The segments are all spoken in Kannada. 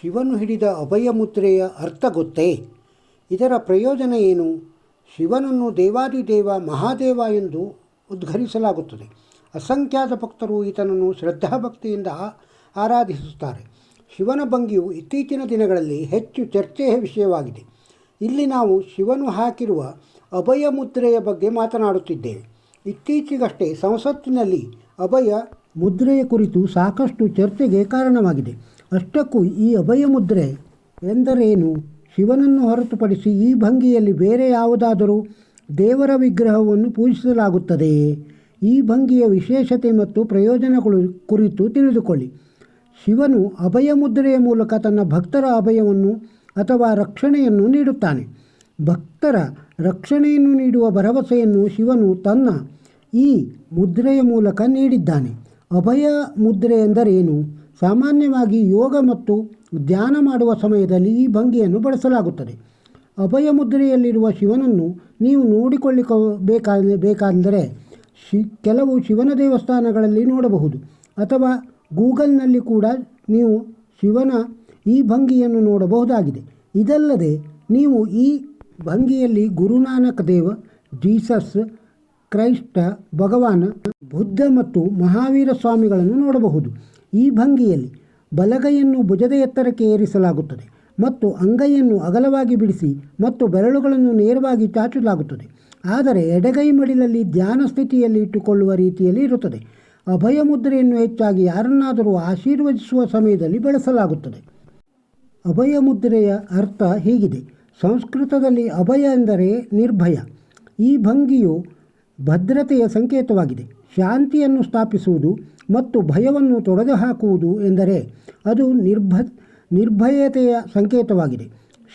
ಶಿವನು ಹಿಡಿದ ಅಭಯ ಮುದ್ರೆಯ ಅರ್ಥ ಗೊತ್ತೇ? ಇದರ ಪ್ರಯೋಜನ ಏನು? ಶಿವನನ್ನು ದೇವಾದಿದೇವ ಮಹಾದೇವ ಎಂದು ಉದ್ಘರಿಸಲಾಗುತ್ತದೆ. ಅಸಂಖ್ಯಾತ ಭಕ್ತರು ಈತನನ್ನು ಶ್ರದ್ಧಾಭಕ್ತಿಯಿಂದ ಆರಾಧಿಸುತ್ತಾರೆ. ಶಿವನ ಭಂಗಿಯು ಇತ್ತೀಚಿನ ದಿನಗಳಲ್ಲಿ ಹೆಚ್ಚು ಚರ್ಚೆಯ ವಿಷಯವಾಗಿದೆ. ಇಲ್ಲಿ ನಾವು ಶಿವನು ಹಾಕಿರುವ ಅಭಯ ಮುದ್ರೆಯ ಬಗ್ಗೆ ಮಾತನಾಡುತ್ತಿದ್ದೇವೆ. ಇತ್ತೀಚೆಗಷ್ಟೇ ಸಂಸತ್ತಿನಲ್ಲಿ ಅಭಯ ಮುದ್ರೆಯ ಕುರಿತು ಸಾಕಷ್ಟು ಚರ್ಚೆಗೆ ಕಾರಣವಾಗಿದೆ. ಅಷ್ಟಕ್ಕೂ ಈ ಅಭಯ ಮುದ್ರೆ ಎಂದರೇನು? ಶಿವನನ್ನು ಹೊರತುಪಡಿಸಿ ಈ ಭಂಗಿಯಲ್ಲಿ ಬೇರೆ ಯಾವುದಾದರೂ ದೇವರ ವಿಗ್ರಹವನ್ನು ಪೂಜಿಸಲಾಗುತ್ತದೆಯೇ ಈ ಭಂಗಿಯ ವಿಶೇಷತೆ ಮತ್ತು ಪ್ರಯೋಜನಗಳು ಕುರಿತು ತಿಳಿದುಕೊಳ್ಳಿ. ಶಿವನು ಅಭಯ ಮುದ್ರೆಯ ಮೂಲಕ ತನ್ನ ಭಕ್ತರ ಅಭಯವನ್ನು ಅಥವಾ ರಕ್ಷಣೆಯನ್ನು ನೀಡುತ್ತಾನೆ. ಭಕ್ತರ ರಕ್ಷಣೆಯನ್ನು ನೀಡುವ ಭರವಸೆಯನ್ನು ಶಿವನು ತನ್ನ ಈ ಮುದ್ರೆಯ ಮೂಲಕ ನೀಡಿದ್ದಾನೆ. ಅಭಯ ಮುದ್ರೆ ಎಂದರೇನು? ಸಾಮಾನ್ಯವಾಗಿ ಯೋಗ ಮತ್ತು ಧ್ಯಾನ ಮಾಡುವ ಸಮಯದಲ್ಲಿ ಈ ಭಂಗಿಯನ್ನು ಬಳಸಲಾಗುತ್ತದೆ. ಅಭಯ ಮುದ್ರೆಯಲ್ಲಿರುವ ಶಿವನನ್ನು ನೀವು ನೋಡಿಕೊಳ್ಳಿಕ ಬೇಕಾ ಬೇಕಾದರೆ ಶಿ, ಕೆಲವು ಶಿವನ ದೇವಸ್ಥಾನಗಳಲ್ಲಿ ನೋಡಬಹುದು. ಅಥವಾ ಗೂಗಲ್ನಲ್ಲಿ ಕೂಡ ನೀವು ಶಿವನ ಈ ಭಂಗಿಯನ್ನು ನೋಡಬಹುದಾಗಿದೆ. ಇದಲ್ಲದೆ ನೀವು ಈ ಭಂಗಿಯಲ್ಲಿ ಗುರುನಾನಕ್ ದೇವ, ಜೀಸಸ್ ಕ್ರೈಸ್ತ, ಭಗವಾನ, ಬುದ್ಧ ಮತ್ತು ಮಹಾವೀರ ಸ್ವಾಮಿಗಳನ್ನು ನೋಡಬಹುದು. ಈ ಭಂಗಿಯಲ್ಲಿ ಬಲಗೈಯನ್ನು ಭುಜದ ಎತ್ತರಕ್ಕೆ ಏರಿಸಲಾಗುತ್ತದೆ ಮತ್ತು ಅಂಗೈಯನ್ನು ಅಗಲವಾಗಿ ಬಿಡಿಸಿ ಮತ್ತು ಬೆರಳುಗಳನ್ನು ನೇರವಾಗಿ ಚಾಚಲಾಗುತ್ತದೆ. ಆದರೆ ಎಡಗೈ ಮಡಿಲಲ್ಲಿ ಧ್ಯಾನ ಸ್ಥಿತಿಯಲ್ಲಿ ಇಟ್ಟುಕೊಳ್ಳುವ ರೀತಿಯಲ್ಲಿ ಇರುತ್ತದೆ. ಅಭಯ ಮುದ್ರೆಯನ್ನು ಹೆಚ್ಚಾಗಿ ಯಾರನ್ನಾದರೂ ಆಶೀರ್ವದಿಸುವ ಸಮಯದಲ್ಲಿ ಬಳಸಲಾಗುತ್ತದೆ. ಅಭಯ ಮುದ್ರೆಯ ಅರ್ಥ ಹೀಗಿದೆ. ಸಂಸ್ಕೃತದಲ್ಲಿ ಅಭಯ ಎಂದರೆ ನಿರ್ಭಯ. ಈ ಭಂಗಿಯು ಭದ್ರತೆಯ ಸಂಕೇತವಾಗಿದೆ. ಶಾಂತಿಯನ್ನು ಸ್ಥಾಪಿಸುವುದು ಮತ್ತು ಭಯವನ್ನು ತೊಡೆದುಹಾಕುವುದು ಎಂದರೆ ಅದು ನಿರ್ಭ, ನಿರ್ಭಯತೆಯ ಸಂಕೇತವಾಗಿದೆ.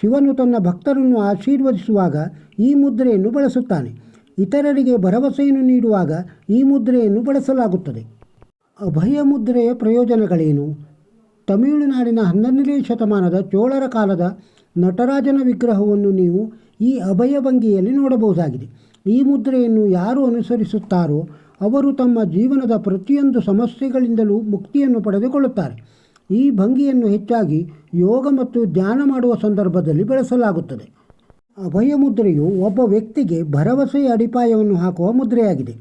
ಶಿವನು ತನ್ನ ಭಕ್ತರನ್ನು ಆಶೀರ್ವದಿಸುವಾಗ ಈ ಮುದ್ರೆಯನ್ನು ಬಳಸುತ್ತಾನೆ. ಇತರರಿಗೆ ಭರವಸೆಯನ್ನು ನೀಡುವಾಗ ಈ ಮುದ್ರೆಯನ್ನು ಬಳಸಲಾಗುತ್ತದೆ. ಅಭಯ ಮುದ್ರೆಯ ಪ್ರಯೋಜನಗಳೇನು? ತಮಿಳುನಾಡಿನ ಹನ್ನೊಂದನೇ ಶತಮಾನದ ಚೋಳರ ಕಾಲದ ನಟರಾಜನ ವಿಗ್ರಹವನ್ನು ನೀವು ಈ ಅಭಯ ಭಂಗಿಯಲ್ಲಿ ನೋಡಬಹುದಾಗಿದೆ. ಈ ಮುದ್ರೆಯನ್ನು ಯಾರು ಅನುಸರಿಸುತ್ತಾರೋ ಅವರು ತಮ್ಮ ಜೀವನದ ಪ್ರತಿಯೊಂದು ಸಮಸ್ಯೆಗಳಿಂದಲೂ ಮುಕ್ತಿಯನ್ನು ಪಡೆದುಕೊಳ್ಳುತ್ತಾರೆ. ಈ ಭಂಗಿಯನ್ನು ಹೆಚ್ಚಾಗಿ ಯೋಗ ಮತ್ತು ಧ್ಯಾನ ಮಾಡುವ ಸಂದರ್ಭದಲ್ಲಿ ಬಳಸಲಾಗುತ್ತದೆ. ಅಭಯ ಮುದ್ರೆಯು ಒಬ್ಬ ವ್ಯಕ್ತಿಗೆ ಭರವಸೆಯ ಅಡಿಪಾಯವನ್ನು ಹಾಕುವ ಮುದ್ರೆಯಾಗಿದೆ.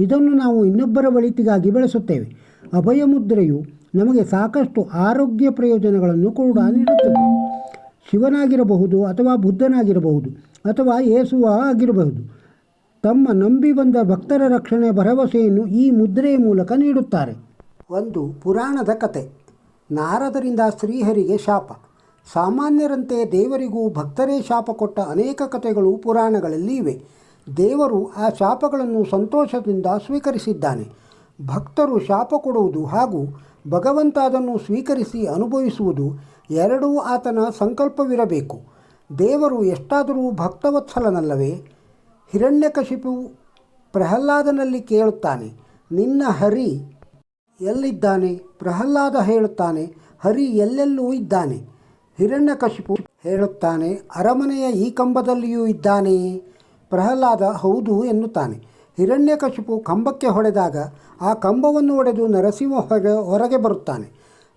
ಇದನ್ನು ನಾವು ಇನ್ನೊಬ್ಬರ ಒಳಿತಿಗಾಗಿ ಬಳಸುತ್ತೇವೆ. ಅಭಯ ಮುದ್ರೆಯು ನಮಗೆ ಸಾಕಷ್ಟು ಆರೋಗ್ಯ ಪ್ರಯೋಜನಗಳನ್ನು ಕೂಡ ನೀಡುತ್ತದೆ. ಶಿವನಾಗಿರಬಹುದು ಅಥವಾ ಬುದ್ಧನಾಗಿರಬಹುದು ಅಥವಾ ಏಸುವ ಆಗಿರಬಹುದು. ತಮ್ಮ ನಂಬಿ ಬಂದ ಭಕ್ತರ ರಕ್ಷಣೆ ಭರವಸೆಯನ್ನು ಈ ಮುದ್ರೆಯ ಮೂಲಕ ನೀಡುತ್ತಾರೆ. ಒಂದು ಪುರಾಣದ ಕತೆ. ನಾರದರಿಂದ ಶ್ರೀಹರಿಗೆ ಶಾಪ. ಸಾಮಾನ್ಯರಂತೆ ದೇವರಿಗೂ ಭಕ್ತರೇ ಶಾಪ ಕೊಟ್ಟ ಅನೇಕ ಕಥೆಗಳು ಪುರಾಣಗಳಲ್ಲಿ ಇವೆ. ದೇವರು ಆ ಶಾಪಗಳನ್ನು ಸಂತೋಷದಿಂದ ಸ್ವೀಕರಿಸಿದ್ದಾನೆ. ಭಕ್ತರು ಶಾಪ ಕೊಡುವುದು ಹಾಗೂ ಭಗವಂತ ಅದನ್ನು ಸ್ವೀಕರಿಸಿ ಅನುಭವಿಸುವುದು ಎರಡೂ ಆತನ ಸಂಕಲ್ಪವಿರಬೇಕು. ದೇವರು ಎಷ್ಟಾದರೂ ಭಕ್ತವತ್ಸಲನಲ್ಲವೇ? ಹಿರಣ್ಯಕಶಿಪು ಪ್ರಹ್ಲಾದನಲ್ಲಿ ಕೇಳುತ್ತಾನೆ, ನಿನ್ನ ಹರಿ ಎಲ್ಲಿದ್ದಾನೆ? ಪ್ರಹ್ಲಾದ ಹೇಳುತ್ತಾನೆ, ಹರಿ ಎಲ್ಲೆಲ್ಲೂ ಇದ್ದಾನೆ? ಹಿರಣ್ಯಕಶಿಪು ಹೇಳುತ್ತಾನೆ, ಅರಮನೆಯ ಈ ಕಂಬದಲ್ಲಿಯೂ ಇದ್ದಾನೆ? ಪ್ರಹ್ಲಾದ, ಹೌದು, ಎನ್ನುತ್ತಾನೆ. ಹಿರಣ್ಯಕಶಿಪು ಕಂಬಕ್ಕೆ ಹೊಡೆದಾಗ ಆ ಕಂಬವನ್ನು ಒಡೆದು ನರಸಿಂಹ ಹೊರ, ಹೊರಗೆ ಬರುತ್ತಾನೆ.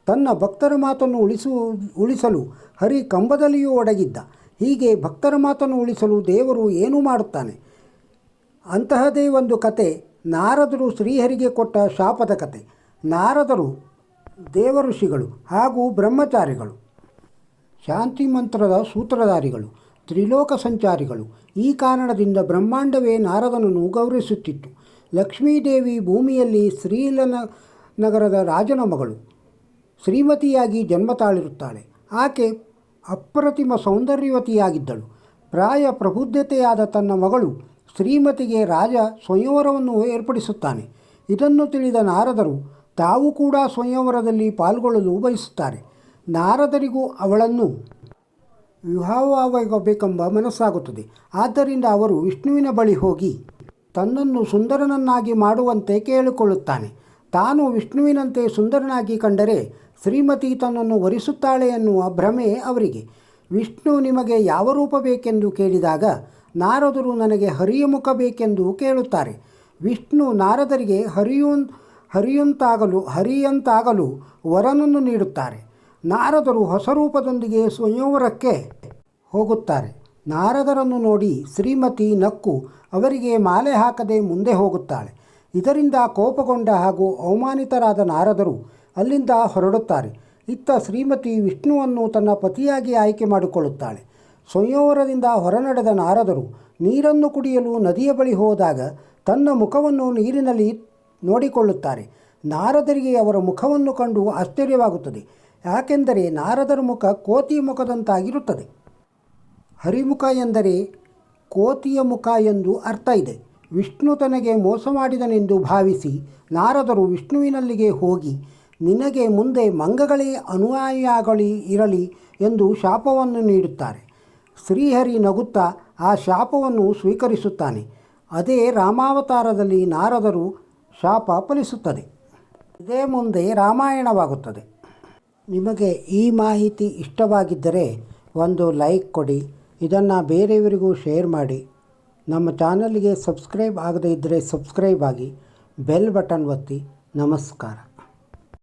ತನ್ನ ಭಕ್ತರ ಮಾತನ್ನು ಉಳಿಸು, ಉಳಿಸಲು ಹರಿ ಕಂಬದಲ್ಲಿಯೂ ಒಡಗಿದ್ದ. ಹೀಗೆ ಭಕ್ತರ ಮಾತನ್ನು ಉಳಿಸಲು ದೇವರು ಏನು ಮಾಡುತ್ತಾನೆ? ಅಂತಹದೇ ಒಂದು ಕತೆ ನಾರದರು ಶ್ರೀಹರಿಗೆ ಕೊಟ್ಟ ಶಾಪದ ಕತೆ. ನಾರದರು ದೇವಋಷಿಗಳು ಹಾಗೂ ಬ್ರಹ್ಮಚಾರಿಗಳು. ಶಾಂತಿ ಮಂತ್ರದ ಸೂತ್ರಧಾರಿಗಳು, ತ್ರಿಲೋಕ ಸಂಚಾರಿಗಳು. ಈ ಕಾರಣದಿಂದ ಬ್ರಹ್ಮಾಂಡವೇ ನಾರದನನ್ನು ಗೌರವಿಸುತ್ತಿತ್ತು. ಲಕ್ಷ್ಮೀದೇವಿ ಭೂಮಿಯಲ್ಲಿ ಶ್ರೀಲನ ನಗರದ ರಾಜನ ಮಗಳು ಶ್ರೀಮತಿಯಾಗಿ ಜನ್ಮ ತಾಳಿರುತ್ತಾಳೆ. ಆಕೆ ಅಪ್ರತಿಮ ಸೌಂದರ್ಯವತಿಯಾಗಿದ್ದಳು. ಪ್ರಾಯ ಪ್ರಬುದ್ಧತೆಯಾದ ತನ್ನ ಮಗಳು ಶ್ರೀಮತಿಗೆ ರಾಜ ಸ್ವಯಂವರವನ್ನು ಏರ್ಪಡಿಸುತ್ತಾನೆ. ಇದನ್ನು ತಿಳಿದ ನಾರದರು, ತಾವು ಕೂಡ ಸ್ವಯಂವರದಲ್ಲಿ ಪಾಲ್ಗೊಳ್ಳಲು ಬಯಸುತ್ತಾರೆ. ನಾರದರಿಗೂ ಅವಳನ್ನು ವಿವಾಹವಾಗಬೇಕೆಂಬ ಮನಸ್ಸಾಗುತ್ತದೆ. ಆದ್ದರಿಂದ ಅವರು ವಿಷ್ಣುವಿನ ಬಳಿ ಹೋಗಿ ತನ್ನನ್ನು ಸುಂದರನನ್ನಾಗಿ ಮಾಡುವಂತೆ ಕೇಳಿಕೊಳ್ಳುತ್ತಾನೆ. ತಾನು ವಿಷ್ಣುವಿನಂತೆ ಸುಂದರನಾಗಿ ಕಂಡರೆ ಶ್ರೀಮತಿ ತನ್ನನ್ನು ವರಿಸುತ್ತಾಳೆ ಎನ್ನುವ ಭ್ರಮೆ ಅವರಿಗೆ. ವಿಷ್ಣು ನಿಮಗೆ ಯಾವ ರೂಪ ಬೇಕೆಂದು ಕೇಳಿದಾಗ ನಾರದರು ನನಗೆ ಹರಿಯ ಮುಖ ಬೇಕೆಂದು ಕೇಳುತ್ತಾರೆ. ವಿಷ್ಣು ನಾರದರಿಗೆ ಹರಿಯುನ್, ಹರಿಯುಂತಾಗಲು, ಹರಿಯಂತಾಗಲು ವರನನ್ನು ನೀಡುತ್ತಾರೆ. ನಾರದರು ಹೊಸ ರೂಪದೊಂದಿಗೆ ಸ್ವಯಂವರಕ್ಕೆ ಹೋಗುತ್ತಾರೆ. ನಾರದರನ್ನು ನೋಡಿ ಶ್ರೀಮತಿ ನಕ್ಕು ಅವರಿಗೆ ಮಾಲೆ ಹಾಕದೆ ಮುಂದೆ ಹೋಗುತ್ತಾಳೆ. ಇದರಿಂದ ಕೋಪಗೊಂಡ ಹಾಗೂ ಅವಮಾನಿತರಾದ ನಾರದರು ಅಲ್ಲಿಂದ ಹೊರಡುತ್ತಾರೆ. ಇತ್ತ ಶ್ರೀಮತಿ ವಿಷ್ಣುವನ್ನು ತನ್ನ ಪತಿಯಾಗಿ ಆಯ್ಕೆ ಮಾಡಿಕೊಳ್ಳುತ್ತಾಳೆ. ಸ್ವಯಂವರದಿಂದ ಹೊರನಡೆದ ನಾರದರು ನೀರನ್ನು ಕುಡಿಯಲು ನದಿಯ ಬಳಿ ಹೋದಾಗ ತನ್ನ ಮುಖವನ್ನು ನೀರಿನಲ್ಲಿ ನೋಡಿಕೊಳ್ಳುತ್ತಾರೆ. ನಾರದರಿಗೆ ಅವರ ಮುಖವನ್ನು ಕಂಡು ಆಶ್ಚರ್ಯವಾಗುತ್ತದೆ. ಯಾಕೆಂದರೆ ನಾರದರ ಮುಖ ಕೋತಿ ಮುಖದಂತಾಗಿರುತ್ತದೆ. ಹರಿಮುಖ ಎಂದರೆ ಕೋತಿಯ ಮುಖ ಎಂದು ಅರ್ಥ ಇದೆ. ವಿಷ್ಣು ತನಗೆ ಮೋಸ ಮಾಡಿದನೆಂದು ಭಾವಿಸಿ ನಾರದರು ವಿಷ್ಣುವಿನಲ್ಲಿಗೆ ಹೋಗಿ ನಿನಗೆ ಮುಂದೆ ಮಂಗಗಳೇ ಅನುಯಾಯಿಯಾಗಲಿ ಇರಲಿ ಎಂದು ಶಾಪವನ್ನು ನೀಡುತ್ತಾರೆ. ಶ್ರೀಹರಿ ನಗುತ್ತಾ ಆ ಶಾಪವನ್ನು ಸ್ವೀಕರಿಸುತ್ತಾನೆ. ಅದೇ ರಾಮಾವತಾರದಲ್ಲಿ ನಾರದರು ಶಾಪ ಫಲಿಸುತ್ತದೆ. ಇದೇ ಮುಂದೆ ರಾಮಾಯಣವಾಗುತ್ತದೆ. ನಿಮಗೆ ಈ ಮಾಹಿತಿ ಇಷ್ಟವಾಗಿದ್ದರೆ ಒಂದು ಲೈಕ್ ಕೊಡಿ. ಇದನ್ನು ಬೇರೆಯವರಿಗೂ ಶೇರ್ ಮಾಡಿ. ನಮ್ಮ ಚಾನಲ್ಗೆ ಸಬ್ಸ್ಕ್ರೈಬ್ ಆಗದೇ ಇದ್ದರೆ ಸಬ್ಸ್ಕ್ರೈಬ್ ಆಗಿ ಬೆಲ್ ಬಟನ್ ಒತ್ತಿ. ನಮಸ್ಕಾರ.